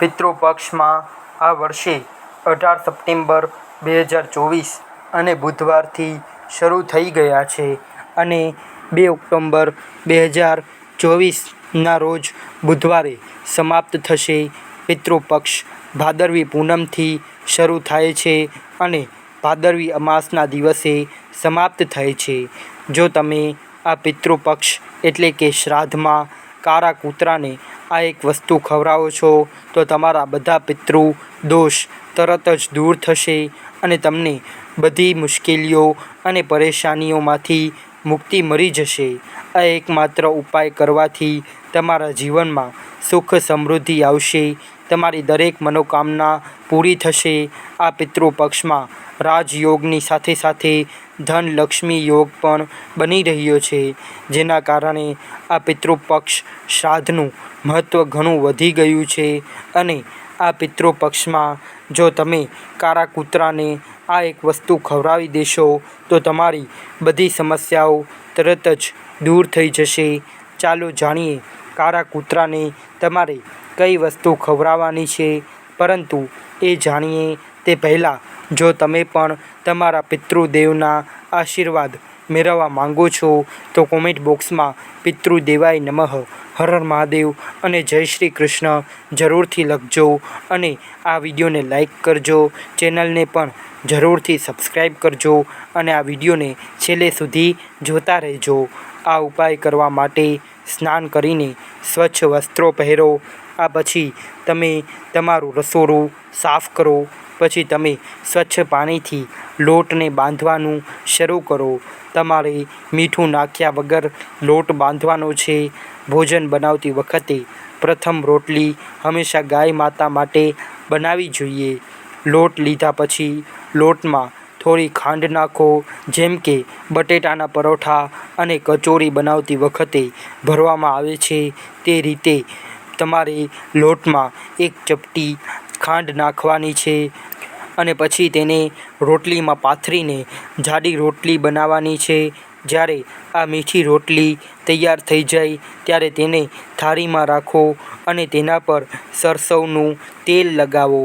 પિતૃપક્ષમાં આ વર્ષે અઢાર સપ્ટેમ્બર બે હજાર ચોવીસ અને બુધવારથી શરૂ થઈ ગયા છે અને બે ઓક્ટોમ્બર બે હજાર ચોવીસના રોજ બુધવારે સમાપ્ત થશે. પિતૃપક્ષ ભાદરવી પૂનમથી શરૂ થાય છે અને ભાદરવી અમાસના દિવસે સમાપ્ત થાય છે. જો તમે આ પિતૃપક્ષ એટલે કે શ્રાદ્ધમાં કાળા કૂતરાને આ એક વસ્તુ ખવડાવો છો, તો તમારા બધા પિતૃ દોષ તરત જ દૂર થશે અને તમને બધી મુશ્કેલીઓ અને પરેશાનીઓમાંથી મુક્તિ મળી જશે. આ એકમાત્ર ઉપાય કરવાથી તમારા જીવનમાં સુખ સમૃદ્ધિ આવશે. તમારી દરેક મનોકામના પૂરી થશે. આ પિતૃપક્ષમાં રાજયોગની સાથે સાથે ધનલક્ષ્મી યોગ પણ બની રહ્યો છે, જેના કારણે આ પિતૃપક્ષ શ્રાદ્ધનું મહત્ત્વ ઘણું વધી ગયું છે. અને આ પિતૃપક્ષમાં જો તમે કાળા કૂતરાને આ એક વસ્તુ ખવડાવી દેશો, તો તમારી બધી સમસ્યાઓ તરત જ દૂર થઈ જશે. ચાલો જાણીએ કાળા કૂતરાને તમારે કઈ વસ્તુ ખવડાવવાની છે? પરંતુ એ જાણીએ, તે પહેલાં જો તમે પણ તમારા પિતૃદેવના આશીર્વાદ મેળવવા માંગો છો, તો કોમેન્ટ બોક્સમાં પિતૃદેવાય નમઃ હર હર મહાદેવ અને જય શ્રી કૃષ્ણ જરૂરથી લખજો અને આ વિડીયોને લાઈક કરજો, ચેનલને પણ જરૂરથી સબસ્ક્રાઈબ કરજો અને આ વિડીયોને છેલ્લે સુધી જોતા રહેજો. આ ઉપાય કરવા માટે સ્નાન કરીને સ્વચ્છ વસ્ત્રો પહેરો, આ પછી તમે તમારું રસોડું સાફ કરો, પછી તમે સ્વચ્છ પાણીથી લોટને બાંધવાનું શરૂ કરો. તમારે મીઠું નાખ્યા વગર લોટ બાંધવાનો છે ભોજન બનાવતી વખતે પ્રથમ રોટલી હંમેશા ગાય માતા માટે બનાવવી જોઈએ. લોટ લીધા પછી લોટમાં થોડી ખાંડ નાખો, જેમ કે બટેટાના પરોઠા અને કચોરી બનાવતી વખતે ભરવામાં આવે છે. તે રીતે તમારે લોટમાં એક ચપટી ખાંડ નાખવાની છે અને પછી તેને રોટલીમાં પાથરીને જાડી રોટલી બનાવવાની છે. જ્યારે આ મીઠી રોટલી તૈયાર થઈ જાય, ત્યારે તેને થાળીમાં રાખો અને તેના પર સરસવનું તેલ લગાવો.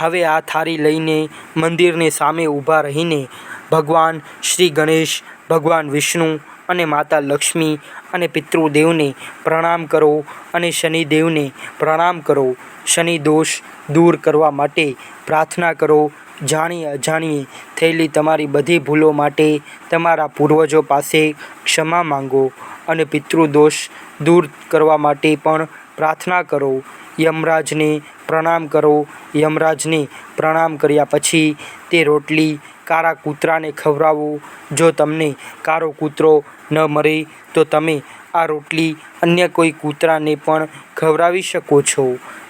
હવે આ થાળી લઈને મંદિરની સામે ઊભા રહીને ભગવાન શ્રી ગણેશ, ભગવાન વિષ્ણુ અને માતા લક્ષ્મી અને પિતૃદેવને પ્રણામ કરો અને શનિદેવને પ્રણામ કરો. શનિ દોષ દૂર કરવા માટે પ્રાર્થના કરો. જાણીએ અજાણીએ થયેલી તમારી બધી ભૂલો માટે તમારા પૂર્વજો પાસે ક્ષમા માંગો અને પિતૃદોષ દૂર કરવા માટે પણ પ્રાર્થના કરો. યમરાજને પ્રણામ કરો. યમરાજને પ્રણામ કર્યા પછી તે રોટલી કાળા કૂતરાને ખવડાવવું જો તમને કાળો કૂતરો ન મળે તો તમે આ રોટલી અન્ય કોઈ કૂતરાને પણ ખવડાવી શકો છો.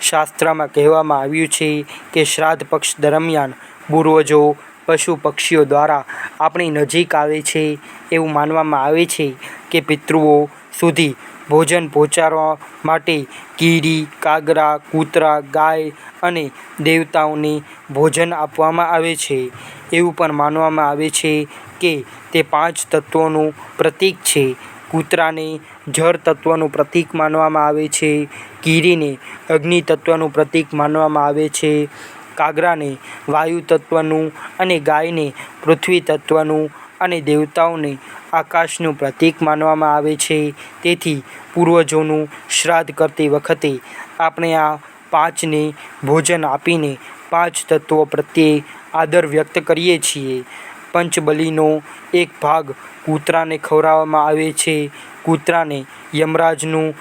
શાસ્ત્રમાં કહેવામાં આવ્યું છે કે શ્રાદ્ધ પક્ષ દરમિયાન પૂર્વજો પશુ પક્ષીઓ દ્વારા આપણી નજીક આવે છે. એવું માનવામાં આવે છે કે પિતૃઓ સુધી ભોજન પહોંચાડવા માટે કીડી કાગડા કૂતરા, ગાય અને દેવતાઓને ભોજન આપવામાં આવે છે. એવું પણ માનવામાં આવે છે કે તે પાંચ તત્વોનું પ્રતીક છે. કૂતરાને જળ તત્વનું પ્રતીક માનવામાં આવે છે. કીડીને અગ્નિ તત્વનું પ્રતીક માનવામાં આવે છે. કાગડાને વાયુ તત્વનું અને ગાયને પૃથ્વી તત્વનું અને દેવતાઓને આકાશનું પ્રતીક માનવામાં આવે છે. તેથી પૂર્વજોનું શ્રાદ્ધ કરતી વખતે આપણે આ પાંચને ભોજન આપીને પાંચ તત્વો પ્રત્યે આદર વ્યક્ત કરીએ છીએ. પંચબલીનો એક ભાગ કૂતરાને ખવડાવવામાં આવે છે. કૂતરાને યમરાજનું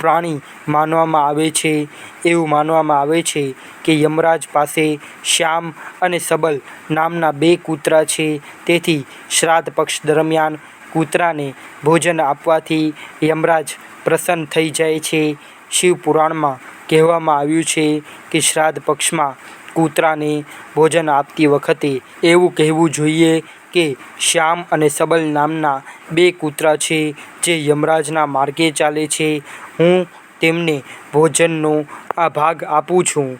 પ્રાણી માનવામાં આવે છે, એવું માનવામાં આવે છે કે યમરાજ પાસે શ્યામ અને સબલ નામના બે કૂતરા છે. તેથી શ્રાદ્ધ પક્ષ દરમિયાન કૂતરાને ભોજન આપવાથી યમરાજ પ્રસન્ન થઈ જાય છે. શિવ પુરાણમાં કહેવામાં આવ્યું છે કે શ્રાદ્ધ પક્ષમાં કૂતરાને ભોજન આપતી વખતે એવું કહેવું જોઈએ કે શ્યામ અને સબલ નામના બે કૂતરા છે જે યમરાજના માર્ગે ચાલે છે. હું તેમને ભોજનનો આ ભાગ આપું છું.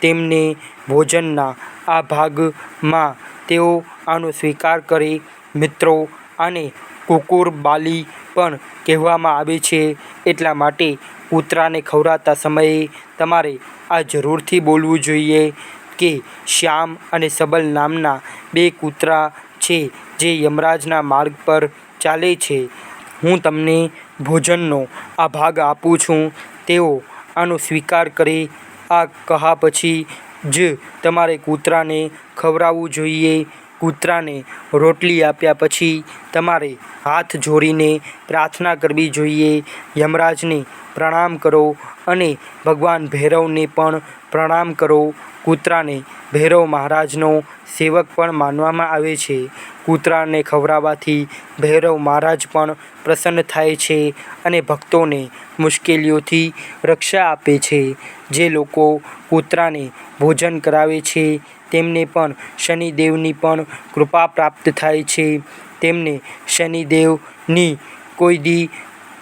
તેમને ભોજનના આ ભાગમાં તેઓ આનો સ્વીકાર કરે. મિત્રો, આને કુકુર બાલી પણ કહેવામાં આવે છે. એટલા માટે કૂતરાને ખવડાવતા સમયે તમારે આ જરૂરથી બોલવું જોઈએ કે શ્યામ અને સબલ નામના બે કૂતરા છે જે યમરાજના માર્ગ પર ચાલે છે. હું તમને ભોજનનો આ ભાગ આપું છું. તેઓ આનો સ્વીકાર કરે. આ કહા પછી જ તમારે કૂતરાને ખવડાવવું જોઈએ. કૂતરાને રોટલી આપ્યા પછી તમારે હાથ જોડીને પ્રાર્થના કરવી જોઈએ. યમરાજને પ્રણામ કરો અને ભગવાન ભૈરવને પણ પ્રણામ કરો. કૂતરાને ભૈરવ મહારાજનો સેવક પણ માનવામાં આવે છે. કૂતરાને ખવડાવવાથી ભૈરવ મહારાજ પણ પ્રસન્ન થાય છે અને ભક્તોને મુશ્કેલીઓથી રક્ષા આપે છે. જે લોકો કૂતરાને ભોજન કરાવે છે, તેમને પણ શનિદેવની પણ કૃપા પ્રાપ્ત થાય છે. તેમને શનિદેવની કોઈ દી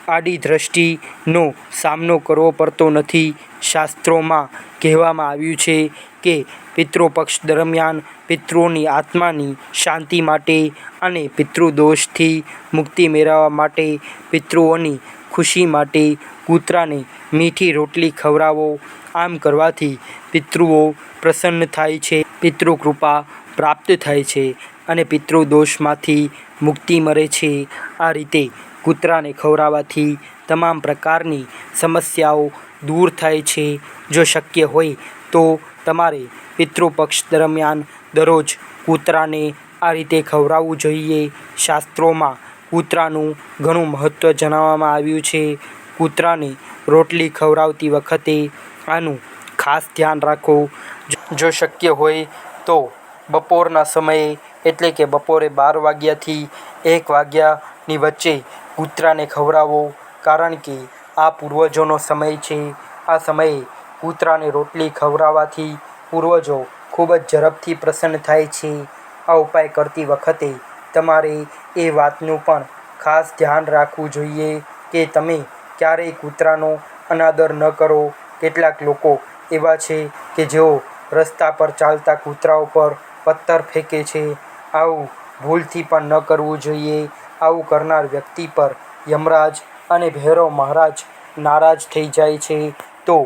આડી દ્રષ્ટિનો સામનો કરવો પડતો નથી. શાસ્ત્રોમાં કહેવામાં આવ્યું છે કે પિતૃપક્ષ દરમિયાન પિતૃઓની આત્માની શાંતિ માટે અને પિતૃદોષથી મુક્તિ મેળવવા માટે પિતૃઓની ખુશી માટે કૂતરાને મીઠી રોટલી ખવડાવો. આમ કરવાથી પિતૃઓ પ્રસન્ન થાય છે પિતૃકૃપા પ્રાપ્ત થાય છે અને પિતૃદોષમાંથી મુક્તિ મળે છે. આ રીતે કૂતરાને ખવડાવવાથી તમામ પ્રકારની સમસ્યાઓ દૂર થાય છે. જો શક્ય હોય તો તમારે પિતૃપક્ષ દરમિયાન દરરોજ કૂતરાને આ રીતે ખવડાવવું જોઈએ. શાસ્ત્રોમાં કૂતરાનું ઘણું મહત્ત્વ જણાવવામાં આવ્યું છે. કૂતરાને રોટલી ખવડાવતી વખતે આનું ખાસ ધ્યાન રાખો. જો શક્ય હોય તો બપોરના સમયે, એટલે કે બપોરે બાર વાગ્યાથી એક વાગ્યાની વચ્ચે કૂતરાને ખવડાવો, કારણ કે આ પૂર્વજોનો સમય છે. આ સમયે કૂતરાને રોટલી ખવડાવવાથી પૂર્વજો ખૂબ જ ઝડપથી પ્રસન્ન થાય છે. આ ઉપાય કરતી વખતે તમારે એ વાતનું પણ ખાસ ધ્યાન રાખવું જોઈએ કે તમે ક્યારેય કૂતરાનો અનાદર ન કરો. કેટલાક લોકો એવા છે કે જેઓ રસ્તા પર ચાલતા કૂતરાઓ પર પથ્થર ફેંકે છે. આવું ભૂલથી પણ ન કરવું જોઈએ. આવું કરનાર વ્યક્તિ પર યમરાજ અને ભૈરવ મહારાજ નારાજ થઈ જાય છે. તો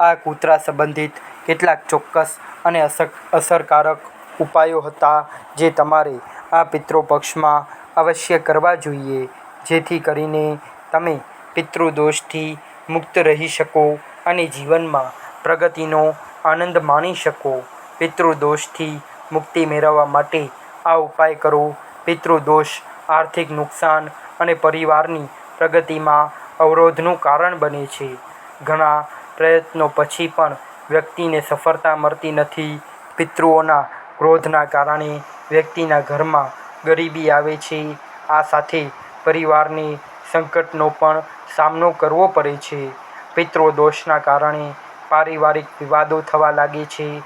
આ કૂતરા સંબંધિત કેટલાક ચોક્કસ અને અસર અસરકારક ઉપાયો હતા જે તમારે આ પિતૃપક્ષમાં અવશ્ય કરવા જોઈએ. જેથી કરીને તમે પિતૃદોષથી મુક્ત રહી શકો અને જીવનમાં પ્રગતિનો આનંદ માણી શકો. પિતૃદોષથી મુક્તિ મેળવવા માટે આ ઉપાય કરો. પિતૃદોષ આર્થિક નુકસાન અને પરિવારની પ્રગતિમાં અવરોધનું કારણ બને છે. ઘણા પ્રયત્નો પછી પણ વ્યક્તિને સફળતા મળતી નથી. પિતૃઓના ક્રોધના કારણે વ્યક્તિના ઘરમાં ગરીબી આવે છે. આ સાથે પરિવારને સંકટનો પણ સામનો કરવો પડે છે. પિતૃદોષના કારણે પારિવારિક વિવાદો થવા લાગે છે.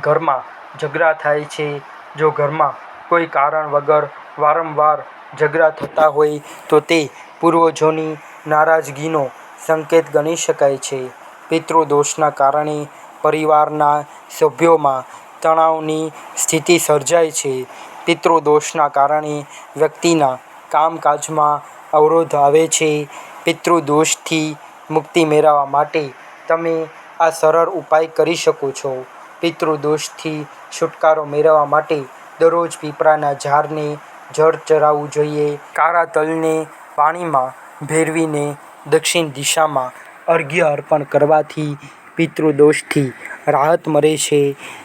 ઘરમાં ઝઘડા થાય છે. જો ઘરમાં કોઈ કારણ વગર વારંવાર ઝઘડા થતા હોય તો તે પૂર્વજોની નારાજગીનો સંકેત ગણી શકાય છે. પિતૃદોષના કારણે પરિવારના સભ્યોમાં તણાવની સ્થિતિ સર્જાય છે. પિતૃદોષના કારણે વ્યક્તિના કામકાજમાં અવરોધ આવે છે. પિતૃદોષથી મુક્તિ મેળવવા માટે તમે આ સરળ ઉપાય કરી શકો છો. પિતૃદોષથી છુટકારો મેળવવા માટે દરરોજ પીપળાના ઝાડને જળ ચડાવવું જોઈએ. કાળા તલને પાણીમાં ભેળવીને દક્ષિણ દિશામાં અર્ઘ્ય અર્પણ કરવાથી પિતૃદોષથી રાહત મળે છે.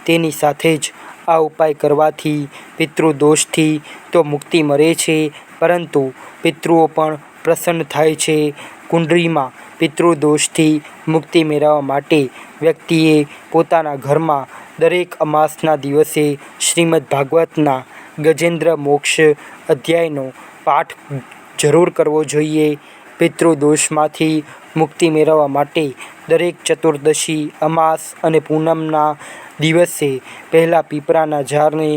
તેની સાથે જ આ ઉપાય કરવાથી પિતૃદોષથી તો મુક્તિ મળે છે, પરંતુ પિતૃઓ પણ પ્રસન્ન થાય છે. કુંડળીમાં પિતૃદોષથી મુક્તિ મેળવવા માટે વ્યક્તિએ પોતાના ઘરમાં દરેક અમાસના દિવસે શ્રીમદ્ ભાગવતના ગજેન્દ્ર મોક્ષ અધ્યાયનો પાઠ જરૂર કરવો જોઈએ. પિતૃદોષમાંથી મુક્તિ મેળવવા માટે દરેક ચતુર્દશી, અમાસ અને પૂનમના દિવસે પહેલાં પીપળાના ઝાડને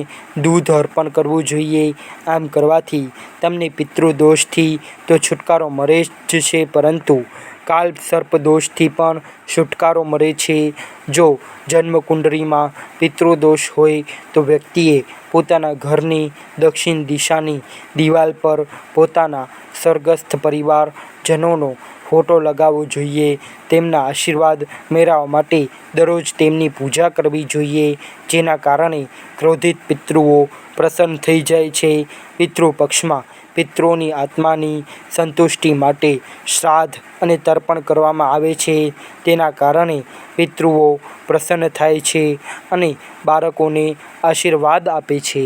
દૂધ અર્પણ કરવું જોઈએ. આમ કરવાથી તમને પિતૃદોષથી તો છુટકારો મળે જ છે, પરંતુ કાલ્પ સર્પદોષથી પણ છુટકારો મળે છે. જો જન્મકુંડળીમાં પિતૃદોષ હોય, તો વ્યક્તિએ પોતાના ઘરની દક્ષિણ દિશાની દિવાલ પર પોતાના સ્વર્ગસ્થ પરિવારજનોનો ફોટો લગાવવો જોઈએ. તેમના આશીર્વાદ મેળવવા માટે દરરોજ તેમની પૂજા કરવી જોઈએ, જેના કારણે ક્રોધિત પિતૃઓ પ્રસન્ન થઈ જાય છે. પિતૃપક્ષમાં પિતૃઓની આત્માની સંતુષ્ટિ માટે શ્રાદ્ધ અને તર્પણ કરવામાં આવે છે. તેના કારણે પિતૃઓ પ્રસન્ન થાય છે અને બાળકોને આશીર્વાદ આપે છે.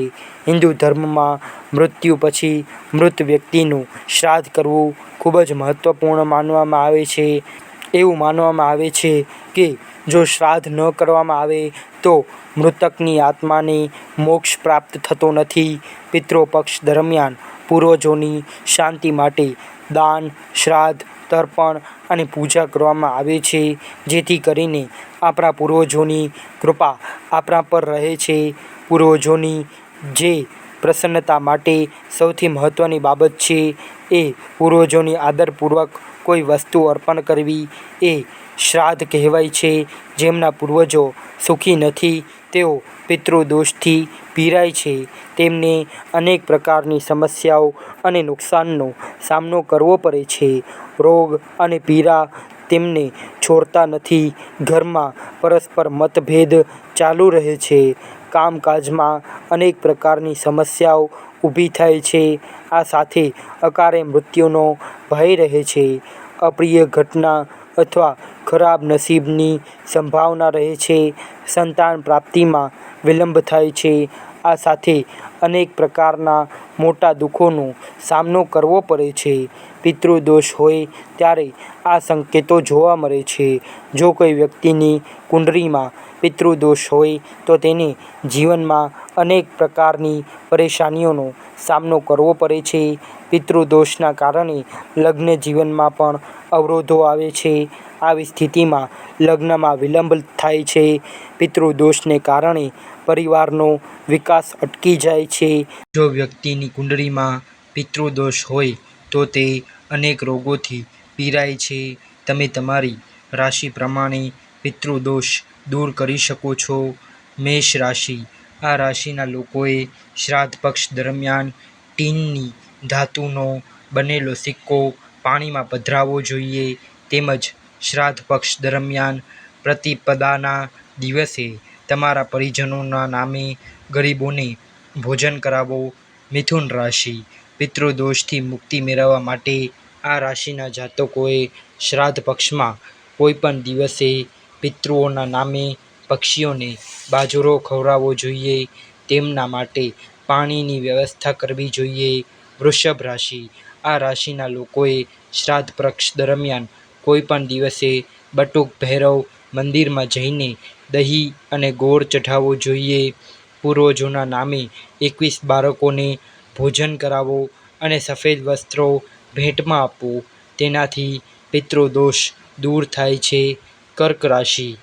હિન્દુ ધર્મમાં મૃત્યુ પછી મૃત વ્યક્તિનું શ્રાદ્ધ કરવું ખૂબ જ મહત્વપૂર્ણ માનવામાં આવે છે. એવું માનવામાં આવે છે કે જો શ્રાદ્ધ ન કરવામાં આવે તો મૃતકની આત્માને મોક્ષ પ્રાપ્ત થતો નથી. પિતૃપક્ષ દરમિયાન પૂર્વજોની શાંતિ માટે દાન, શ્રાદ્ધ, તર્પણ અને પૂજા કરવામાં આવે છે, જેથી કરીને આપણા પૂર્વજોની કૃપા આપણા પર રહે છે. પૂર્વજોની જે પ્રસન્નતા માટે સૌથી મહત્ત્વની બાબત છે એ પૂર્વજોની આદરપૂર્વક કોઈ વસ્તુ અર્પણ કરવી એ શ્રાદ્ધ કહેવાય છે. જેમના પૂર્વજો સુખી નથી, તેઓ પિતૃદોષથી પીડાય છે. તેમને અનેક પ્રકારની સમસ્યાઓ અને નુકસાનનો સામનો કરવો પડે છે. રોગ અને પીડા તેમને છોડતા નથી. ઘરમાં પરસ્પર મતભેદ ચાલુ રહે છે. કામકાજમાં અનેક પ્રકારની સમસ્યાઓ ઊભી થાય છે. આ સાથે અકાળે મૃત્યુનો ભય રહે છે. અપ્રિય ઘટના અથવા ખરાબ નસીબની સંભાવના રહે છે. સંતાન પ્રાપ્તિમાં વિલંબ થાય છે. આ સાથે અનેક પ્રકારના મોટા દુઃખોનો સામનો કરવો પડે છે. પિતૃદોષ હોય ત્યારે આ સંકેતો જોવા મળે છે. જો કોઈ વ્યક્તિની કુંડળીમાં પિતૃદોષ હોય તો તેને જીવનમાં અનેક પ્રકારની પરેશાનીઓનો સામનો કરવો પડે છે. પિતૃદોષના કારણે લગ્ન જીવનમાં પણ અવરોધો આવે છે. આવી સ્થિતિમાં લગ્નમાં વિલંબ થાય છે. પિતૃદોષને કારણે પરિવારનો વિકાસ અટકી જાય છે. જો વ્યક્તિની કુંડળીમાં પિતૃદોષ હોય, તો તે અનેક રોગોથી પીડાય છે. તમે તમારી રાશિ પ્રમાણે પિતૃદોષ દૂર કરી શકો છો. મેષ રાશિ આ રાશિના લોકોએ શ્રાદ્ધ પક્ષ દરમિયાન ટીનની ધાતુનો બનેલો સિક્કો પાણીમાં પધરાવવો જોઈએ તેમજ શ્રાદ્ધ પક્ષ દરમિયાન પ્રતિપદાના દિવસે તમારા પરિજનોના નામે ગરીબોને ભોજન કરાવો. મિથુન રાશિ પિતૃદોષથી મુક્તિ મેળવવા માટે આ રાશિના જાતકોએ શ્રાદ્ધ પક્ષમાં કોઈપણ દિવસે પિતૃઓના નામે પક્ષીઓને બાજરો ખવડાવવો જોઈએ. તેમના માટે પાણીની વ્યવસ્થા કરવી જોઈએ. વૃષભ રાશિ. આ રાશિના લોકોએ શ્રાદ્ધ પક્ષ દરમિયાન કોઈપણ દિવસે બટુક, ભૈરવ મંદિરમાં જઈને દહીં અને ગોળ ચઢાવવો જોઈએ. પૂર્વજોના નામે એકવીસ બાળકોને ભોજન કરાવો અને સફેદ વસ્ત્રો ભેટમાં આપવું. તેનાથી પિતૃદોષ દૂર થાય છે. કર્ક રાશિ.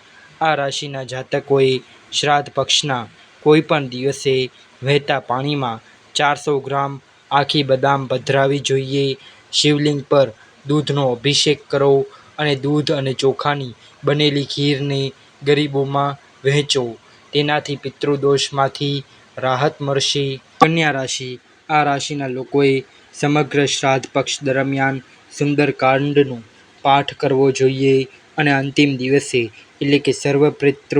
આ રાશિના જાતકોએ શ્રાદ્ધ પક્ષના કોઈપણ દિવસે વહેતા પાણીમાં ચારસો ગ્રામ આખી બદામ પધરાવવી જોઈએ. શિવલિંગ પર દૂધનો અભિષેક કરો અને દૂધ અને ચોખાની બનેલી ખીરને ગરીબોમાં વહેંચો. તેનાથી પિતૃદોષમાંથી રાહત મળશે. કન્યા રાશિ. આ રાશિના લોકોએ સમગ્ર શ્રાદ્ધ પક્ષ દરમિયાન સુંદરકાંડનો પાઠ કરવો જોઈએ અને અંતિમ દિવસે એટલે કે સર્વપિતૃ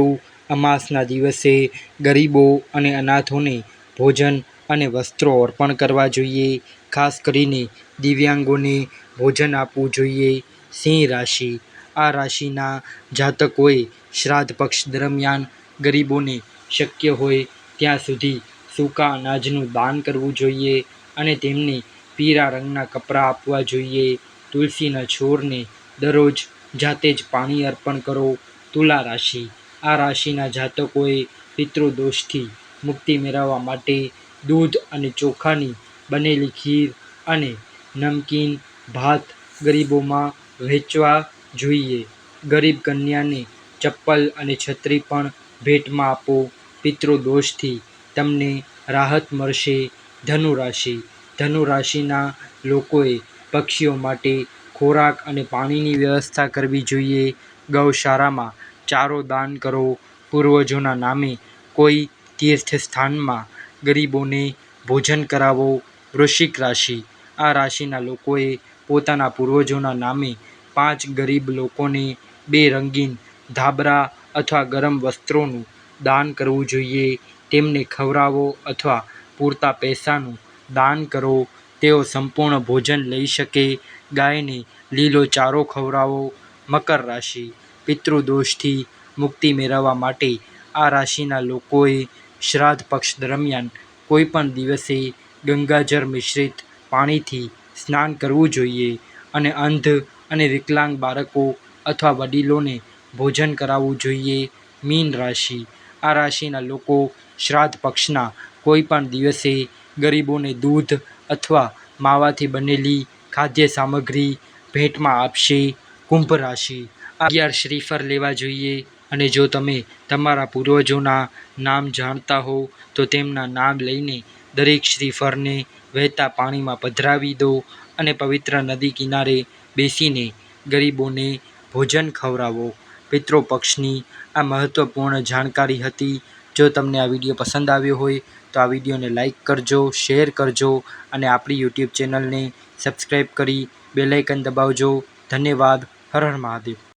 અમાસના દિવસે ગરીબો અને અનાથોને ભોજન અને વસ્ત્રો અર્પણ કરવા જોઈએ. ખાસ કરીને દિવ્યાંગોને ભોજન આપવું જોઈએ. સિંહ રાશિ. આ રાશિના જાતકોએ શ્રાદ્ધ પક્ષ દરમિયાન ગરીબોને શક્ય હોય ત્યાં સુધી સૂકા અનાજનું દાન કરવું જોઈએ અને તેમને પીળા રંગના કપડાં આપવા જોઈએ. તુલસીના છોડને દરરોજ જાતે જ પાણી અર્પણ કરો. તુલા રાશિ. આ રાશિના જાતકોએ પિતૃદોષથી મુક્તિ મેળવવા માટે દૂધ અને ચોખાની બનેલી ખીર અને નમકીન ભાત ગરીબોમાં વહેંચવા જોઈએ. ગરીબ કન્યાને ચપ્પલ અને છત્રી પણ ભેટમાં આપો. પિતૃદોષથી તમને રાહત મળશે. ધનુ રાશિ ધનુ રાશિના લોકોએ પક્ષીઓ માટે ખોરાક અને પાણીની વ્યવસ્થા કરવી જોઈએ. ગૌશાળામાં ચારો દાન કરો. પૂર્વજોના નામે કોઈ તીર્થ સ્થાનમાં ગરીબોને ભોજન કરાવો. વૃશ્ચિક રાશિ. આ રાશિના લોકોએ પોતાના પૂર્વજોના નામે પાંચ ગરીબ લોકોને બે રંગીન ધાબરા અથવા ગરમ વસ્ત્રોનું દાન કરવું જોઈએ. તેમને ખવડાવો અથવા પૂરતા પૈસાનું દાન કરો. તેઓ સંપૂર્ણ ભોજન લઈ શકે. ગાયને લીલો ચારો ખવડાવો. મકર રાશિ પિતૃ દોષથી મુક્તિ મેળવવા માટે આ રાશિના લોકોએ શ્રાદ્ધ પક્ષ દરમિયાન કોઈ પણ દિવસે ગંગાજળ મિશ્રિત પાણીથી સ્નાન કરવું જોઈએ અને અંધ અને વિકલાંગ બાળકો અથવા વડીલોને ભોજન કરાવવું જોઈએ. મીન રાશિ. આ રાશિના લોકો શ્રાદ્ધ પક્ષના કોઈ પણ દિવસે ગરીબોને દૂધ અથવા માવાથી બનેલી ખાદ્ય સામગ્રી ભેટમાં આપશે. કુંભ રાશિ. અગિયાર શ્રીફળ લેવા જોઈએ અને જો તમે તમારા પૂર્વજોના નામ જાણતા હો તો તેમના નામ લઈને દરેક શ્રીફળને વહેતા પાણીમાં પધરાવી દો અને પવિત્ર નદી કિનારે બેસીને ગરીબોને ભોજન ખવડાવો. પિતૃ પક્ષની આ મહત્વપૂર્ણ જાણકારી હતી. જો તમને આ વીડિયો પસંદ આવ્યો હોય, તો આ વિડીયોને લાઈક કરજો, શેર કરજો અને આપણી યુટ્યુબ ચેનલને સબસ્ક્રાઈબ કરી બેલાઇકન દબાવજો. ધન્યવાદ. હર હર મહાદેવ.